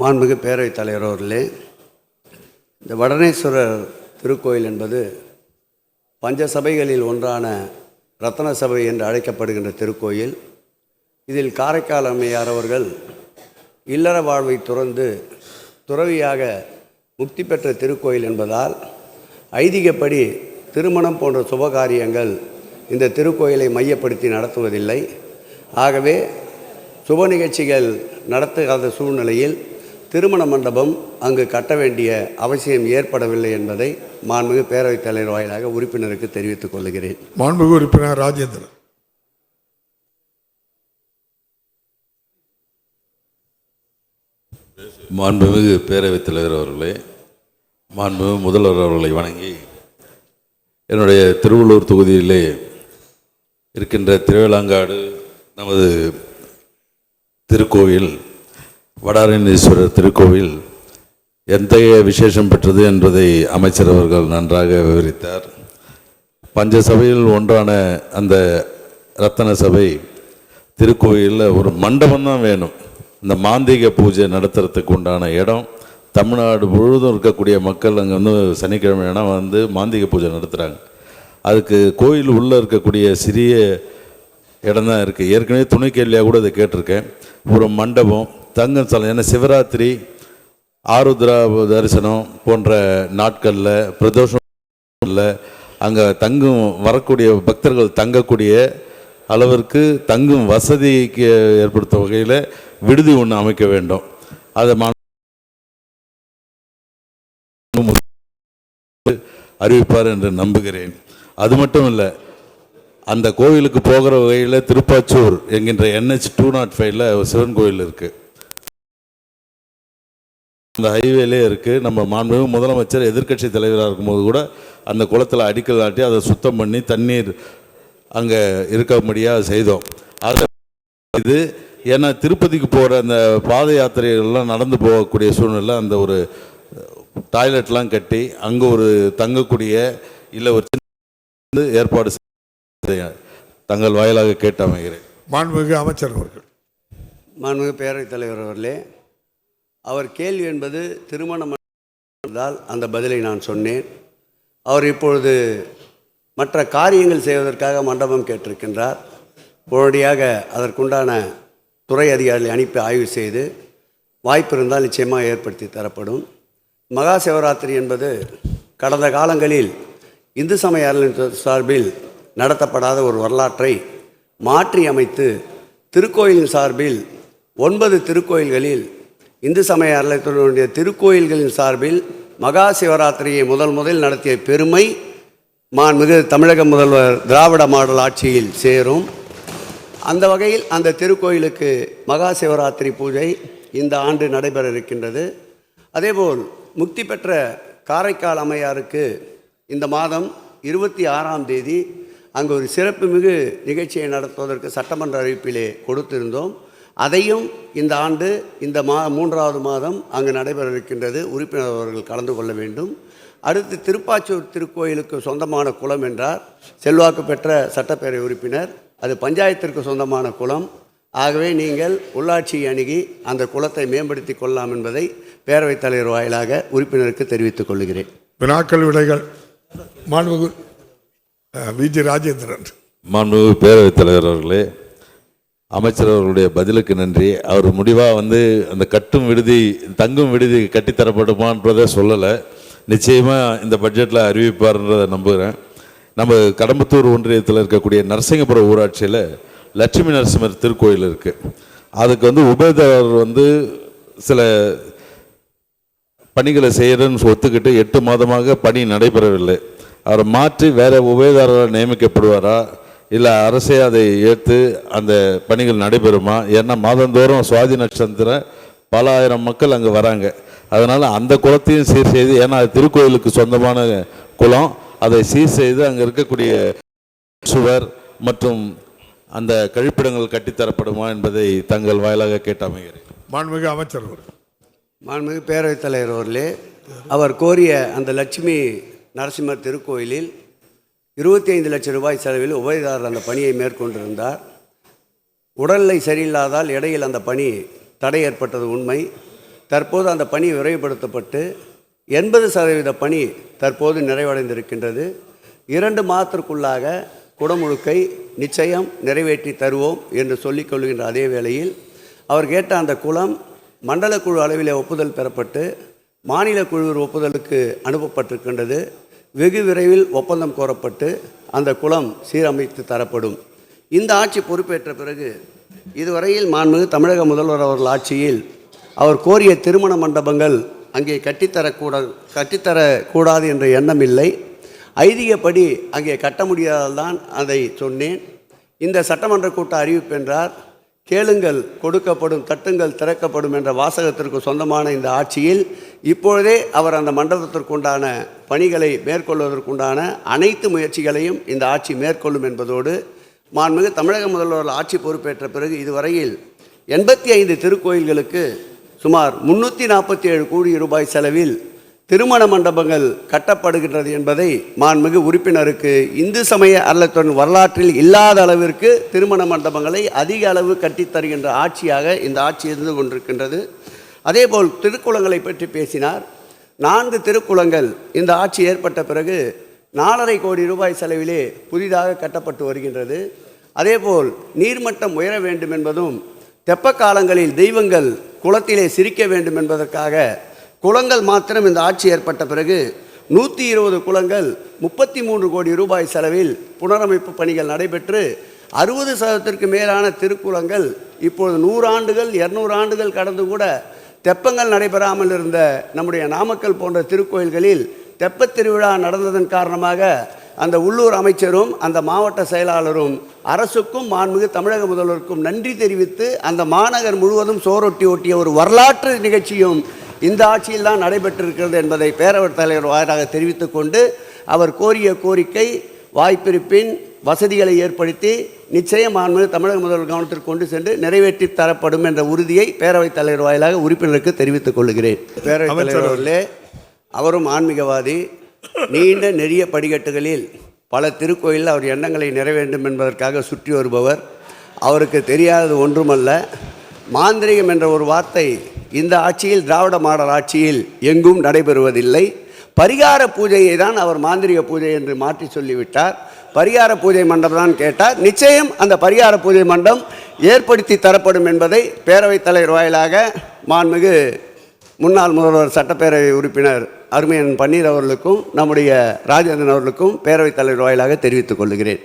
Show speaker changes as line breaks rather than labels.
மாண்புமிகு பேரவைத் தலைவர் அவர்களே இந்த வடனேஸ்வரர் திருக்கோயில் என்பது பஞ்சசபைகளில் ஒன்றான ரத்தன சபை என்று அழைக்கப்படுகின்ற திருக்கோயில். இதில் காரைக்கால் அம்மையார் அவர்கள் இல்லற வாழ்வை துறந்து துறவியாக முக்தி பெற்ற திருக்கோயில் என்பதால் ஐதீகப்படி திருமணம் போன்ற சுபகாரியங்கள் இந்த திருக்கோயிலை மையப்படுத்தி நடத்துவதில்லை. ஆகவே சுப நிகழ்ச்சிகள் நடத்தாத சூழ்நிலையில் திருமண மண்டபம் அங்கு கட்ட வேண்டிய அவசியம் ஏற்படவில்லை என்பதை மாண்புமிகு பேரவைத் தலைவர் வாயிலாக உறுப்பினருக்கு தெரிவித்துக் கொள்கிறேன்.
மாண்புமிகு உறுப்பினர் ராஜேந்திரன்.
மாண்புமிகு பேரவைத் தலைவர் அவர்களே மாண்புமிகு முதல்வர் அவர்களை வணங்கி என்னுடைய திருவள்ளூர் தொகுதியிலே இருக்கின்ற திருவேளாங்காடு நமது திருக்கோவில் வடாரணீஸ்வரர் திருக்கோவில் எத்தகைய விசேஷம் பெற்றது என்பதை அமைச்சர் அவர்கள் நன்றாக விவரித்தார். பஞ்ச சபையில் ஒன்றான அந்த ரத்தன சபை திருக்கோயிலில் ஒரு மண்டபம் தான் வேணும். இந்த மாந்திக பூஜை நடத்துறதுக்கு உண்டான இடம். தமிழ்நாடு முழுவதும் இருக்கக்கூடிய மக்கள் அங்கே வந்து சனிக்கிழமை இடம் வந்து மாந்திக பூஜை நடத்துகிறாங்க அதுக்கு கோயில் உள்ளே இருக்கக்கூடிய சிறிய இடம் தான் இருக்குது ஏற்கனவே துணை கேள்வியாக கூட அதை கேட்டிருக்கேன். ஒரு மண்டபம் தங்கம் ஸ்தலம் ஏன்னா சிவராத்திரி ஆருத்ரா தரிசனம் போன்ற நாட்களில் பிரதோஷம் இல்லை அங்கே தங்கும் வரக்கூடிய பக்தர்கள் தங்கக்கூடிய அளவிற்கு தங்கும் வசதிக்கு ஏற்படுத்தும் வகையில் விடுதி ஒன்று அமைக்க வேண்டும். அதை அறிவிப்பார் என்று நம்புகிறேன். அது மட்டும் இல்லை அந்த கோவிலுக்கு போகிற வகையில் திருப்பாச்சூர் என்கின்ற என்ஹெச் டூ நாட் ஃபைவ்ல சிவன் கோயில் இருக்குது அந்த ஹைவேலே இருக்குது நம்ம மாண்புமிகு முதலமைச்சர் எதிர்க்கட்சி தலைவராக இருக்கும்போது கூட அந்த குளத்தில் அடிக்கல் நாட்டி அதை சுத்தம் பண்ணி தண்ணீர் அங்கே இருக்கும்படியாக செய்தோம். அதை இது ஏன்னா திருப்பதிக்கு போகிற அந்த பாத யாத்திரைகள்லாம் நடந்து போகக்கூடிய சூழ்நிலை அந்த ஒரு டாய்லெட்லாம் கட்டி அங்கே ஒரு தங்கக்கூடிய இல்லை ஒரு சின்ன ஏற்பாடு செய்ய தங்கள் வாயிலாக கேட்டு அமைகிறேன்.
மாண்புமிகு அமைச்சர் அவர்கள்.
மாண்புமிகு பேரவைத் தலைவர் அவர்களே அவர் கேள்வி என்பது திருமணம் என்றால் அந்த பதிலை நான் சொன்னேன். அவர் இப்பொழுது மற்ற காரியங்கள் செய்வதற்காக மண்டபம் கேட்டிருக்கின்றார். உடனடியாக அதற்குண்டான துறை அதிகாரிகளை அனுப்பி ஆய்வு செய்து வாய்ப்பு இருந்தால் நிச்சயமாக ஏற்படுத்தி தரப்படும். மகா சிவராத்திரி என்பது கடந்த காலங்களில் இந்து சமய அறநிலையத்துறை சார்பில் நடத்தப்படாத ஒரு வரலாற்றை மாற்றி அமைத்து திருக்கோயிலின் சார்பில் ஒன்பது திருக்கோயில்களில் இந்து சமய அறநிலையத்துறையினுடைய திருக்கோயில்களின் சார்பில் மகா சிவராத்திரியை முதல் முதல் நடத்திய பெருமை மாண்புமிகு தமிழக முதல்வர் திராவிட மாடல் ஆட்சியில் சேரும். அந்த வகையில் அந்த திருக்கோயிலுக்கு மகா சிவராத்திரி பூஜை இந்த ஆண்டு நடைபெற இருக்கின்றது. அதேபோல் முக்தி பெற்ற காரைக்கால் அம்மையாருக்கு இந்த மாதம் இருபத்தி ஆறாம் தேதி அங்கு ஒரு சிறப்புமிகு நிகழ்ச்சியை நடத்துவதற்கு சட்டமன்ற அறிவிப்பிலே கொடுத்திருந்தோம். அதையும் இந்த ஆண்டு இந்த மா மூன்றாவது மாதம் அங்கு நடைபெற இருக்கின்றது உறுப்பினர் அவர்கள் கலந்து கொள்ள வேண்டும். அடுத்து திருப்பாச்சூர் திருக்கோயிலுக்கு சொந்தமான குளம் என்றார். செல்வாக்கு பெற்ற சட்டப்பேரவை உறுப்பினர். அது பஞ்சாயத்திற்கு சொந்தமான குளம். ஆகவே நீங்கள் உள்ளாட்சி அணுகி அந்த குளத்தை மேம்படுத்தி கொள்ளலாம் என்பதை பேரவைத் தலைவர் வாயிலாக உறுப்பினருக்கு தெரிவித்துக் கொள்கிறேன்.
வினாக்கள் விடைகள். மாண்புமிகு அஹ், விஜி ராஜேந்திரன்.
மாண்புமிகு பேரவைத் தலைவர் அவர்களே அமைச்சர் அவர்களுடைய பதிலுக்கு நன்றி. அவர் முடிவாக வந்து அந்த கட்டும் விடுதி தங்கும் விடுதி கட்டித்தரப்படுமான்றதை சொல்லலை. நிச்சயமாக இந்த பட்ஜெட்டில் அறிவிப்பார்ன்றதை நம்புகிறேன் நம்ம கடம்பத்தூர் ஒன்றியத்தில் இருக்கக்கூடிய நரசிங்கபுரம் ஊராட்சியில் லட்சுமி நரசிம்மர் திருக்கோயில் இருக்குது அதுக்கு வந்து உபயதாரர் வந்து சில பணிகளை செய்கிறேன்னு ஒத்துக்கிட்டு எட்டு மாதமாக பணி நடைபெறவில்லை. அவரை மாற்றி வேறு உபயதாரராக நியமிக்கப்படுவாரா? இல்லை அரசே அதை ஏற்று அந்த பணிகள் நடைபெறுமா? ஏன்னா மாதந்தோறும் சுவாதி நட்சத்திரம் பல ஆயிரம் மக்கள் அங்கே வராங்க. அதனால் அந்த குளத்தையும் சீர் செய்து ஏன்னா அது திருக்கோயிலுக்கு சொந்தமான குளம். அதை சீர் செய்து அங்கே இருக்கக்கூடிய சுவர் மற்றும் அந்த கழிப்பிடங்கள் கட்டித்தரப்படுமா என்பதை தங்கள் வாயிலாக கேட்டு அமைகிறேன்.
மாண்புமிகு அமைச்சர் அவர்கள்.
மாண்புமிகு பேரவைத் தலைவர் அவர்களே அவர் கோரிய அந்த லட்சுமி நரசிம்மர் திருக்கோயிலில் இருபத்தி ஐந்து லட்சம் ரூபாய் செலவில் உபயதாரர் அந்த பணியை மேற்கொண்டிருந்தார். உடல்நிலை சரியில்லாதால் இடையில் அந்த பணி தடை ஏற்பட்டது உண்மை. தற்போது அந்த பணி விரைவுபடுத்தப்பட்டு எண்பது சதவீத பணி தற்போது நிறைவடைந்திருக்கின்றது. இரண்டு மாதத்திற்குள்ளாக குடமுழுக்கை நிச்சயம் நிறைவேற்றி தருவோம் என்று சொல்லிக் கொள்கின்ற அதே வேளையில் அவர் கேட்ட அந்த குளம் மண்டல குழு அளவிலே ஒப்புதல் பெறப்பட்டு மாநில குழு ஒப்புதலுக்கு அனுப்பப்பட்டிருக்கின்றது. வெகு விரைவில் ஒப்பந்தம் கோரப்பட்டு அந்த குளம் சீரமைத்து தரப்படும். இந்த ஆட்சி பொறுப்பேற்ற பிறகு இதுவரையில் மாண்புமிகு தமிழக முதல்வர் அவர்கள் ஆட்சியில் அவர் கோரிய திருமண மண்டபங்கள் அங்கே கட்டித்தரக்கூட கட்டித்தரக்கூடாது என்ற எண்ணம் இல்லை. ஐதீகப்படி அங்கே கட்ட முடியாததான் அதை சொன்னேன். இந்த சட்டமன்ற கூட்ட அறிவிப்பு என்றார். கேளுங்கள் கொடுக்கப்படும் தட்டுங்கள் திறக்கப்படும் என்ற வாசகத்திற்கு சொந்தமான இந்த ஆட்சியில் இப்பொழுதே அவர் அந்த மண்டபத்திற்குண்டான பணிகளை மேற்கொள்வதற்குண்டான அனைத்து முயற்சிகளையும் இந்த ஆட்சி மேற்கொள்ளும் என்பதோடு மாண்புமிகு தமிழக முதல்வர் ஆட்சி பொறுப்பேற்ற பிறகு இதுவரையில் எண்பத்தி ஐந்து திருக்கோயில்களுக்கு சுமார் முன்னூற்றி நாற்பத்தி ஏழு கோடி ரூபாய் செலவில் திருமண மண்டபங்கள் கட்டப்படுகின்றது என்பதை மாண்புமிகு உறுப்பினருக்கு இந்து சமய அறநிலைத்துறை வரலாற்றில் இல்லாத அளவிற்கு திருமண மண்டபங்களை அதிக அளவு கட்டித்தருகின்ற ஆட்சியாக இந்த ஆட்சி இருந்து கொண்டிருக்கின்றது. அதேபோல் திருக்குளங்களை பற்றி பேசினார். நான்கு திருக்குளங்கள் இந்த ஆட்சி ஏற்பட்ட பிறகு நாலரை கோடி ரூபாய் செலவிலே புதிதாக கட்டப்பட்டு வருகின்றது. அதேபோல் நீர்மட்டம் உயர வேண்டும் என்பதும் தெப்ப காலங்களில் தெய்வங்கள் குளத்திலே சிரிக்க வேண்டும் என்பதற்காக குளங்கள் மாத்திரம் இந்த ஆட்சி ஏற்பட்ட பிறகு நூற்றி இருபது குளங்கள் முப்பத்தி மூன்று கோடி ரூபாய் செலவில் புனரமைப்பு பணிகள் நடைபெற்று அறுபது சதவீதத்திற்கு மேலான திருக்குளங்கள் இப்பொழுது நூறு ஆண்டுகள் இரநூறு ஆண்டுகள் கடந்து கூட தெப்பங்கள் நடைபெறாமல் இருந்த நம்முடைய நாமக்கல் போன்ற திருக்கோயில்களில் தெப்பத் திருவிழா நடந்ததன் காரணமாக அந்த உள்ளூர் அமைச்சரும் அந்த மாவட்ட செயலாளரும் அரசுக்கும் மாண்புமிகு தமிழக முதல்வருக்கும் நன்றி தெரிவித்து அந்த மாநகர் முழுவதும் சோரொட்டி ஒட்டிய ஒரு வரலாற்று நிகழ்ச்சியும் இந்த ஆட்சியில் தான் நடைபெற்றிருக்கிறது என்பதை பேரவைத் தலைவர் வாயிலாக தெரிவித்துக் கொண்டு அவர் கோரிய கோரிக்கை வாய்ப்பிருப்பின் வசதிகளை ஏற்படுத்தி நிச்சயம் மாண்புமிகு தமிழக முதல்வர் கவனத்திற்கு கொண்டு சென்று நிறைவேற்றி தரப்படும் என்ற உறுதியை பேரவைத் தலைவர் வாயிலாக உறுப்பினருக்கு தெரிவித்துக் கொள்கிறேன். பேரவைத் தலைவர் அவர்களே அவரும் ஆன்மீகவாதி. நீண்ட நெறிய படிக்கட்டுகளில் பல திருக்கோயிலில் அவர் எண்ணங்களை நிறைவேண்டும் என்பதற்காக சுற்றி வருபவர். அவருக்கு தெரியாதது ஒன்றுமல்ல. மாந்திரிகம் என்ற ஒரு வார்த்தை இந்த ஆட்சியில் திராவிட மாடல் ஆட்சியில் எங்கும் நடைபெறுவதில்லை. பரிகார பூஜையை தான் அவர் மாந்திரிக பூஜை என்று மாற்றி சொல்லிவிட்டார். பரிகார பூஜை மண்டபம் தான் கேட்டார். நிச்சயம் அந்த பரிகார பூஜை மண்டபம் ஏற்படுத்தி தரப்படும் என்பதை பேரவைத் தலைவர் வாயிலாக மாண்புமிகு முன்னாள் முதல்வர் சட்டப்பேரவை உறுப்பினர் அருமையன் பன்னீர் அவர்களுக்கும் நம்முடைய ராஜேந்திரன் அவர்களுக்கும் பேரவைத் தலைவர் வாயிலாக தெரிவித்துக் கொள்கிறேன்.